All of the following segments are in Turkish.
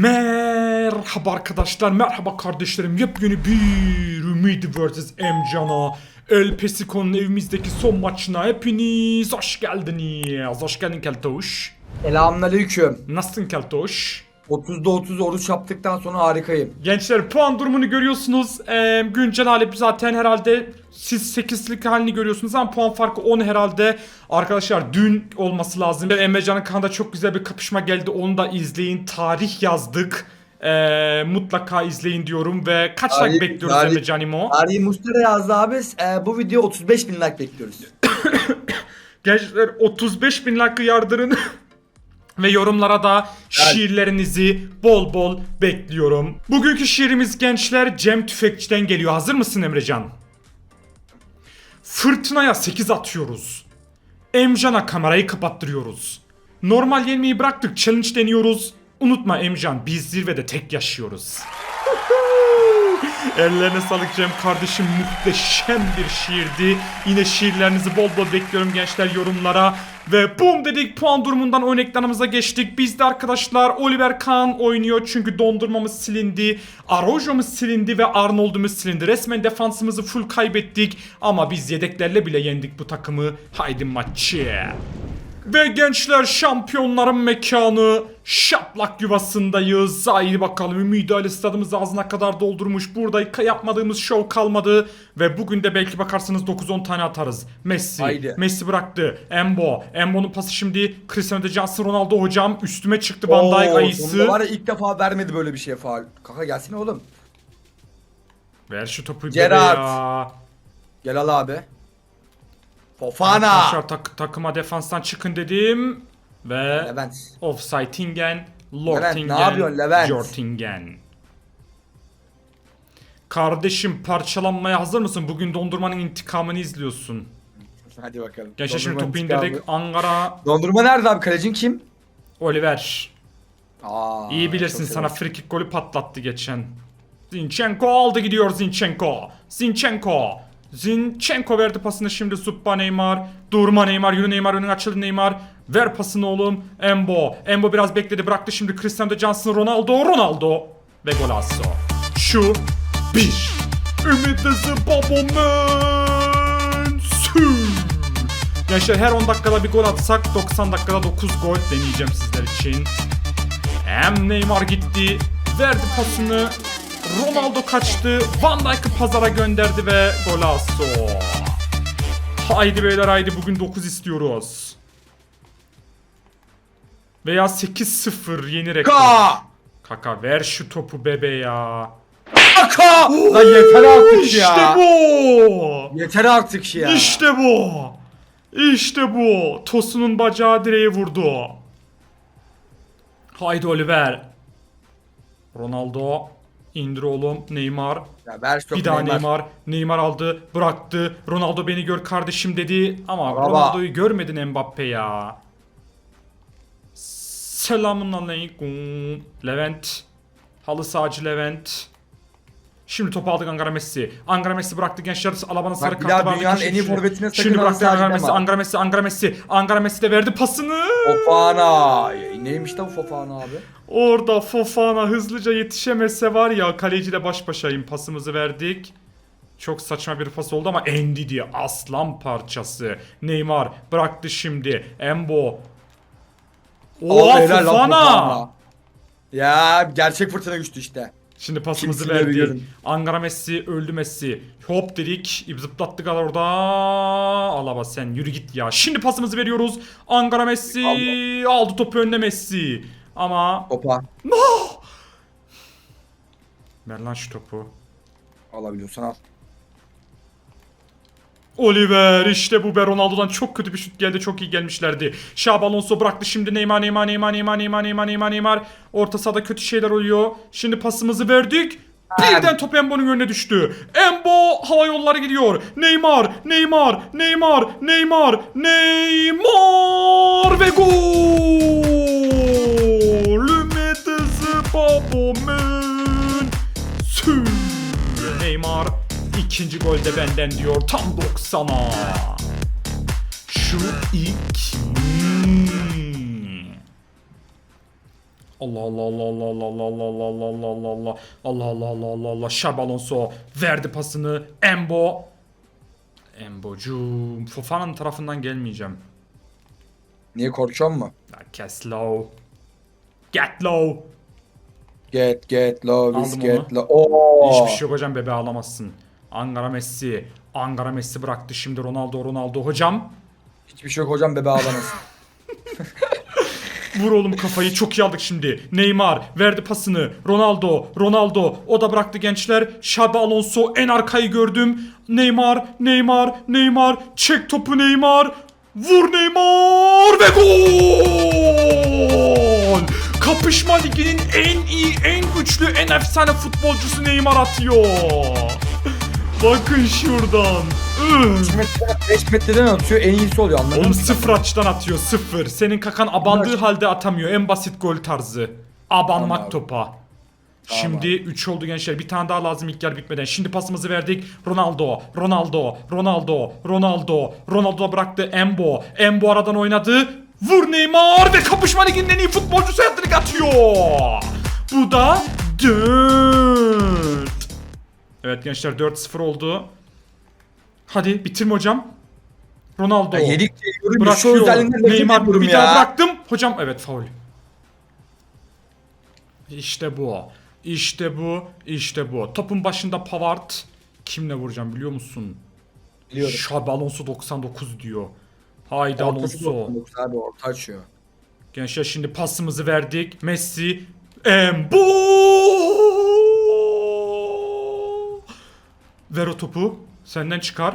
Merhaba arkadaşlar, merhaba kardeşlerim. Yepyeni bir Ümidi vs. Emcan'a El Pesico'nun evimizdeki son maçına hepiniz hoş geldiniz. Hoş geldin Keltoş. Selamünaleyküm. Nasılsın Keltoş? 30'da 30 oruç yaptıktan sonra harikayım. Gençler puan durumunu görüyorsunuz. Ee, güncel hali zaten herhalde siz 8'lik halini görüyorsunuz ama puan farkı 10 herhalde. Arkadaşlar dün olması lazım. Emrecan'ın kanalda çok güzel bir kapışma geldi. Onu da izleyin. Tarih yazdık. Ee, mutlaka izleyin diyorum ve kaç Tarih- like bekliyoruz tarih- Emrecan İmo? Tarihi Mustara yazdı abi. E, bu video 35 bin like bekliyoruz. Gençler 35 bin like yardırın. Ve yorumlara da şiirlerinizi bol bol bekliyorum. Bugünkü şiirimiz gençler Cem Tüfekçi'den geliyor. Hazır mısın Emrecan? Fırtınaya 8 atıyoruz. Emcan'a kamerayı kapattırıyoruz. Normal yenmeyi bıraktık challenge deniyoruz. Unutma Emcan biz zirvede tek yaşıyoruz. Ellerine sağlık Cem kardeşim muhteşem bir şiirdi. Yine şiirlerinizi bol bol bekliyorum gençler yorumlara. Ve bum dedik puan durumundan ekranımıza geçtik. Biz de arkadaşlar Oliver Kahn oynuyor çünkü dondurmamız silindi. Araujo'muz silindi ve Arnold'umuz silindi. Resmen defansımızı full kaybettik. Ama biz yedeklerle bile yendik bu takımı. Haydi maçı. Ve gençler şampiyonların mekanı şaplak yuvasındayız. Haydi bakalım Ümidi Ali stadımızı ağzına kadar doldurmuş. Burada yapmadığımız show kalmadı. Ve bugün de belki bakarsınız 9-10 tane atarız. Messi. Haydi. Messi bıraktı. Embo. Embo'nun pası şimdi Cristiano Johnson Ronaldo hocam. Üstüme çıktı Van Dijk ayısı. var ya ilk defa vermedi böyle bir şey faal. Kaka gelsene oğlum. Ver şu topu ya. Gel al abi. Fofana. Arkadaşlar tak- takıma defanstan çıkın dedim. Ve Levent. Offside'ingen, Levent, Lortingen, ne yapıyorsun Levent? Jortingen. Kardeşim parçalanmaya hazır mısın? Bugün dondurmanın intikamını izliyorsun. Hadi bakalım. Gençler şimdi Dondurma topu intikamı. indirdik. Ankara, Dondurma nerede abi? Kalecin kim? Oliver. Aa, İyi bilirsin çok sana severim. free kick golü patlattı geçen. Zinchenko aldı gidiyor Zinchenko. Zinchenko. Zinchenko verdi pasını şimdi Suppa Neymar. Durma Neymar yürü Neymar önün açıldı Neymar. Ver pasını oğlum. Embo. Embo biraz bekledi bıraktı şimdi Cristiano Johnson Ronaldo. Ronaldo. Ve golazo. Şu bir. Ümitlisin babamın. Sü. Gençler her 10 dakikada bir gol atsak 90 dakikada 9 gol deneyeceğim sizler için. Hem Neymar gitti, verdi pasını, Ronaldo kaçtı, Van Dijk'ı pazara gönderdi ve golazo. Haydi beyler haydi bugün 9 istiyoruz. Veya 8-0 yeni rekor. Kaka. Kaka ver şu topu bebe ya. Kaka. Lan yeter artık ya. İşte bu. Yeter artık ya. İşte bu. İşte bu. Tosun'un bacağı direğe vurdu. Haydi Oliver. Ronaldo. İndir oğlum. Neymar. Ya ver topu Bir daha Neymar. Neymar. Neymar aldı. Bıraktı. Ronaldo beni gör kardeşim dedi. Ama Bravo. Ronaldo'yu görmedin Mbappe ya. Selamun aleyküm. Levent. Halı sağcı Levent. Şimdi topu aldık Angara Messi. Angara Messi bıraktı gençler. Alaba'nın sarı kartı vardı. dünyanın en iyi forvetine sakın Şimdi bıraktı Angara. Messi. Angara Messi. Angara Messi. Angara Messi de verdi pasını. Fofana. Neymiş lan Fofana abi? Orada Fofana hızlıca yetişemese var ya kaleciyle baş başayım pasımızı verdik. Çok saçma bir pas oldu ama Endidi aslan parçası. Neymar bıraktı şimdi. Embo. Oha Fofana. Ya gerçek fırtına güçtü işte. Şimdi pasımızı verdik. biliyorum. Angara Messi öldü Messi. Hop dedik. Zıplattık orada. Alaba sen yürü git ya. Şimdi pasımızı veriyoruz. Angara Messi aldı topu önüne Messi. Ama Topa. ver lan şu topu. Alabiliyorsan al. Oliver işte bu be Ronaldo'dan çok kötü bir şut geldi çok iyi gelmişlerdi. Şabi Alonso bıraktı şimdi Neymar Neymar Neymar Neymar Neymar Neymar Neymar Neymar Orta sahada kötü şeyler oluyor. Şimdi pasımızı verdik. Birden top Embo'nun önüne düştü. Embo hava yolları gidiyor. Neymar, Neymar, Neymar, Neymar, Neymar ve gol! Lümetesi babamın. Neymar ikinci golde benden diyor tam 90'a. Şu iki. Allah Allah Allah Allah Allah Allah Allah Allah Allah Allah Allah Allah Allah Allah Allah Allah Xabi Alonso verdi pasını Embo Embocuğum Fofana'nın tarafından gelmeyeceğim Niye korkuyor mu? Kes low Get low Get get low biz Aldım get onu. low. Oo. Hiçbir şey yok hocam bebe ağlamazsın Ankara Messi Ankara Messi bıraktı şimdi Ronaldo Ronaldo hocam Hiçbir şey yok hocam bebe ağlamasın. Vur oğlum kafayı çok iyi aldık şimdi. Neymar verdi pasını. Ronaldo, Ronaldo o da bıraktı gençler. Xabi Alonso en arkayı gördüm. Neymar, Neymar, Neymar. Çek topu Neymar. Vur Neymar ve gol! Kapışma liginin en iyi, en güçlü, en efsane futbolcusu Neymar atıyor. Bakın şuradan. Üf. 5 metreden, 5 metreden atıyor en iyisi oluyor anladın Oğlum mı? sıfır açıdan atıyor sıfır. Senin kakan abandığı halde atamıyor. En basit gol tarzı. Abanmak Tamam. topa. Şimdi 3 oldu gençler. Bir tane daha lazım ilk yarı bitmeden. Şimdi pasımızı verdik. Ronaldo, Ronaldo, Ronaldo, Ronaldo. Ronaldo bıraktı Embo. Embo aradan oynadı. Vur Neymar ve kapışma liginin en iyi futbolcusu hat atıyor. Bu da 4. Evet gençler 4-0 oldu. Hadi bitirme hocam. Ronaldo. Ya yedikçe. Şu nefret Neymar bir ya. daha bıraktım. Hocam evet faul. İşte bu. İşte bu. İşte bu. Topun başında Pavard. Kimle vuracağım biliyor musun? Biliyorum. Şabi Alonso 99 diyor. Haydi Ortası Alonso. 99 abi orta açıyor. Gençler şimdi pasımızı verdik. Messi. Embo. Ver o topu. Senden çıkar.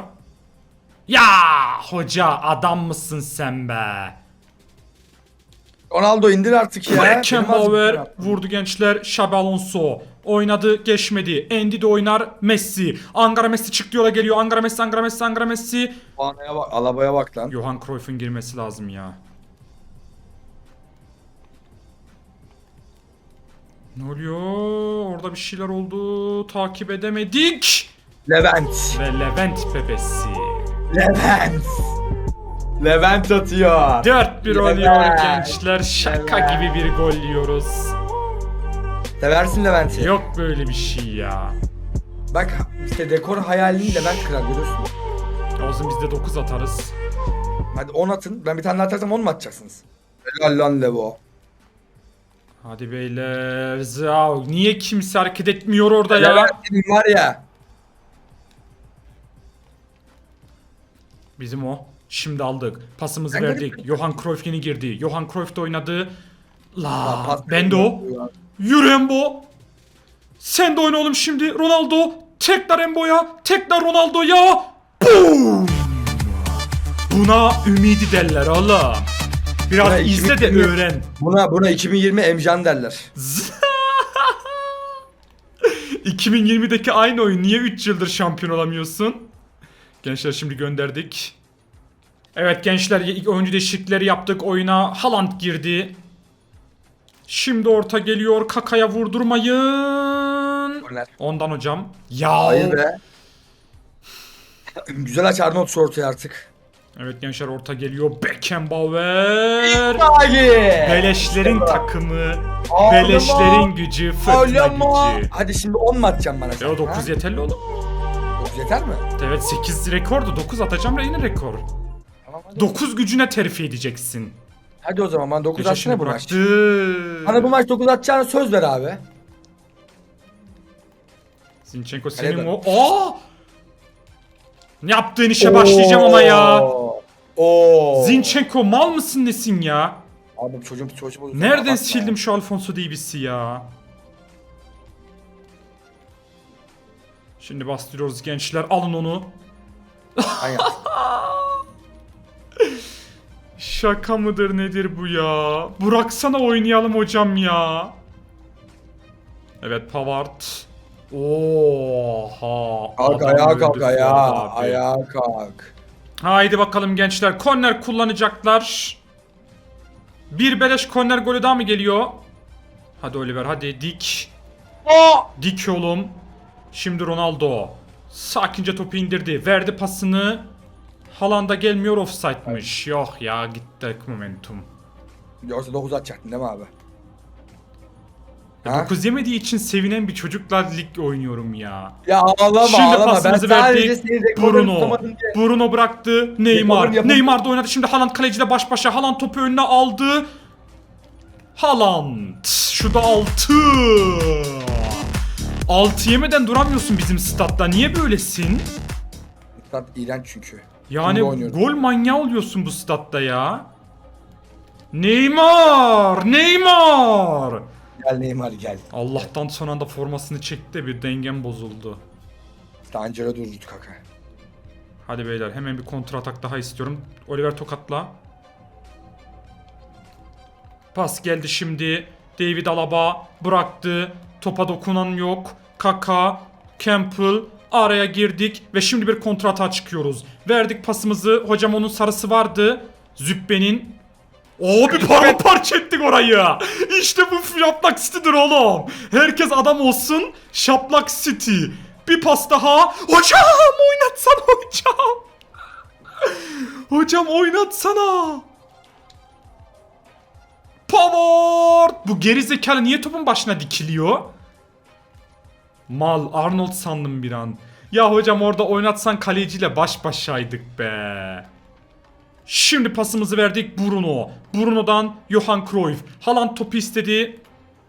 Ya hoca adam mısın sen be? Ronaldo indir artık ya. Beckenbauer vurdu gençler. Xabi Alonso oynadı geçmedi. Endi de oynar Messi. Ankara Messi çıktı yola geliyor. Ankara Messi, Ankara Messi, Ankara Messi. Puanaya bak, Alaba'ya bak lan. Johan Cruyff'un girmesi lazım ya. Ne oluyor? Orada bir şeyler oldu. Takip edemedik. Levent. Ve Levent bebesi. Levent. Levent atıyor. 4-1 Levent. oluyor gençler. Şaka Levent. gibi bir gol yiyoruz. Seversin Levent'i. Yok böyle bir şey ya. Bak işte dekor hayalini Levent kırar görüyorsun. O zaman biz de 9 atarız. Hadi 10 atın. Ben bir tane daha atarsam 10 mu atacaksınız? Helal lan Levo. Hadi beyler. Zav. Niye kimse hareket etmiyor orada ya? Levent senin var ya. Bizim o. Şimdi aldık. Pasımızı Ben verdik. garip- Johan Cruyff yeni girdi. Johan Cruyff da oynadı. La. Pas- Ben de o. Yürü Embo. Sen de oyna oğlum şimdi. Ronaldo. Tekrar Embo'ya. Tekrar Ronaldo'ya. Boom. Buna ümidi derler oğlum. Biraz Buna izle de 2020 öğren. Buna buna 2020 Emcan derler. 2020'deki aynı oyun. Niye 3 yıldır şampiyon olamıyorsun? Gençler şimdi gönderdik. Evet gençler ilk oyuncu değişiklikleri yaptık oyuna. Haaland girdi. Şimdi orta geliyor. Kaka'ya vurdurmayın. Korner. Ondan hocam. Ya. Hayır be. Güzel aç Arnold ortaya artık. Evet gençler orta geliyor. Beckenbauer. Hadi. Beleşlerin bu. takımı. Ağlama. Beleşlerin gücü. Fırtına Ağlama. gücü. Hadi şimdi 10 mu atacaksın bana? Ya sen, 9 ha? yeterli oğlum. Yeter mi? Evet 8 rekordu. 9 atacağım da yine rekor. Tamam hadi. 9 gücüne terfi edeceksin. Hadi o zaman bana 9 Geçen şimdi atsana bu maç. Bana bu maç 9 atacağına söz ver abi. Zinchenko senin dön. o. Aa! Ne yaptığın işe başlayacağım ama ya. Oo. Oo. Zinchenko mal mısın nesin ya? Abi çocuğun psikolojisi bozuldu. Nereden Bakma. sildim şu Alfonso Davis'i ya? Şimdi bastırıyoruz gençler. Alın onu. Aynen. Şaka mıdır nedir bu ya? Bıraksana oynayalım hocam ya. Evet Pavard. Oha. Kalk adam ayağa kalk ayağa. abi. Ayağa kalk. Haydi bakalım gençler. Korner kullanacaklar. Bir beleş korner golü daha mı geliyor? Hadi Oliver hadi dik. Dik oğlum. Şimdi Ronaldo. Sakince topu indirdi. Verdi pasını. Haaland'a gelmiyor offside'mış. Yok ya gittik momentum. Yoksa 9 atacaktın değil mi abi? Ha? 9 yemediği için sevinen bir çocuklar lig oynuyorum ya. Ya ağlama Şimdi ağlama. Ben pasımızı sadece verdik. rekorunu Bruno. tutamadım diye. Bruno bıraktı. Neymar. Neymar da oynadı. Şimdi Haaland kaleciyle baş başa. Haaland topu önüne aldı. Haaland. Şurada 6. 6 yemeden duramıyorsun bizim statta. Niye böylesin? Stat iğrenç çünkü. Yani gol manyağı oluyorsun bu statta ya. Neymar! Neymar! Gel Neymar gel. Allah'tan son anda formasını çekti de bir dengem bozuldu. İşte Angelo durdu kaka. Hadi beyler hemen bir kontra atak daha istiyorum. Oliver tokatla. Pas geldi şimdi. David Alaba bıraktı. Topa dokunan yok. Kaka, Campbell araya girdik ve şimdi bir kontra atağa çıkıyoruz. Verdik pasımızı. Hocam onun sarısı vardı. Zübbe'nin Abi paramparça ettik orayı. İşte bu Şaplak City'dir oğlum. Herkes adam olsun. Şaplak City. Bir pas daha. Hocam oynatsana hocam. Hocam oynatsana. Pavard. Bu gerizekalı niye topun başına dikiliyor? Mal Arnold sandım bir an. Ya hocam orada oynatsan kaleciyle baş başaydık be. Şimdi pasımızı verdik Bruno. Bruno'dan Johan Cruyff. Haaland topu istedi.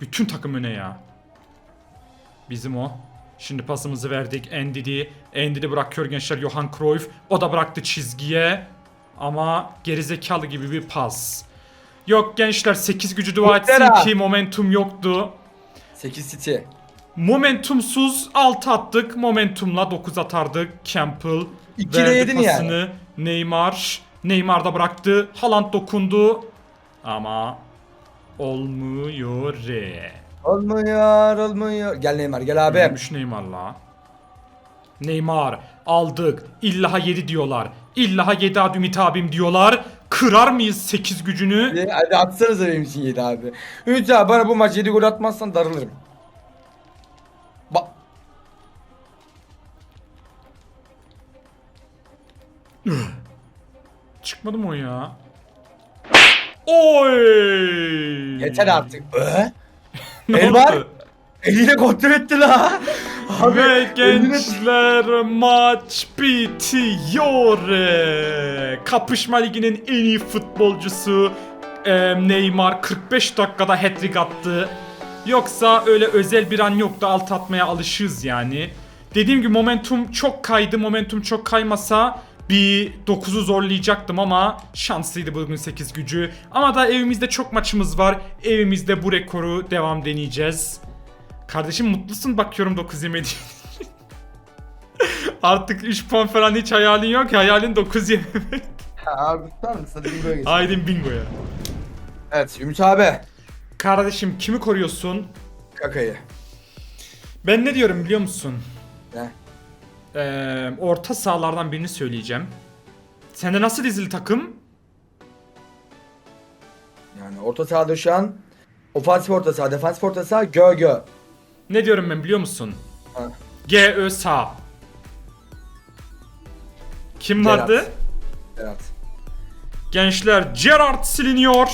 Bütün takım öne ya. Bizim o. Şimdi pasımızı verdik Endidi. Endidi bırakıyor gençler Johan Cruyff. O da bıraktı çizgiye. Ama gerizekalı gibi bir pas. Yok gençler 8 gücü dua etsin ki momentum yoktu. 8 City. Momentumsuz 6 attık. Momentumla 9 atardık. Campbell İki de verdi yedin yani. pasını. Neymar. Neymar da bıraktı. Haaland dokundu. Ama olmuyor. Olmuyor olmuyor. Gel Neymar gel abi. Ölmüş Neymar'la. Neymar aldık. İllaha 7 diyorlar. İllaha 7 ad Ümit abim diyorlar. Kırar mıyız 8 gücünü? Hadi- Hadi atsanıza benim için 7 abi. Ümit abi bana bu maç 7 gol atmazsan darılırım. Bak. Çıkmadı mı o ya? Oy! Yeter artık. Ee? Ne oldu? Eliyle kontrol etti la. Abi. Ve gençler maç bitiyor. Kapışma liginin en iyi futbolcusu e, Neymar 45 dakikada hat-trick attı. Yoksa öyle özel bir an yoktu alt atmaya alışığız yani. Dediğim gibi momentum çok kaydı. Momentum çok kaymasa bir 9'u zorlayacaktım ama şanslıydı bugün 8 gücü. Ama da evimizde çok maçımız var. Evimizde bu rekoru devam deneyeceğiz. Kardeşim mutlusun bakıyorum 9 yemedi. Artık 3 puan falan hiç hayalin yok ya hayalin 9 yememek. Abi tutar mısın? Hadi bingoya geç. Haydi bingoya. Evet Ümit abi. Kardeşim kimi koruyorsun? Kakayı. Ben ne diyorum biliyor musun? Ne? Ee, orta sahalardan birini söyleyeceğim. Sende nasıl dizili takım? Yani orta sahada şu an ofansif orta saha, defansif orta saha, gö gö. Ne diyorum ben biliyor musun? Ha. G-Ö sağ. Kim Gerard. vardı? Evet. Gençler Gerard siliniyor.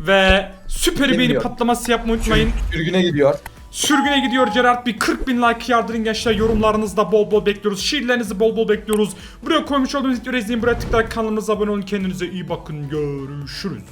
Ve süper beğeni Siliniyor. patlaması yapmayı unutmayın. Sürgüne gidiyor. Sürgüne gidiyor Gerard. Bir 40 bin like yardırın gençler. Yorumlarınızda bol bol bekliyoruz. Şiirlerinizi bol bol bekliyoruz. Buraya koymuş olduğunuz videoyu izleyin. Buraya tıklayarak kanalımıza abone olun. Kendinize iyi bakın. Görüşürüz.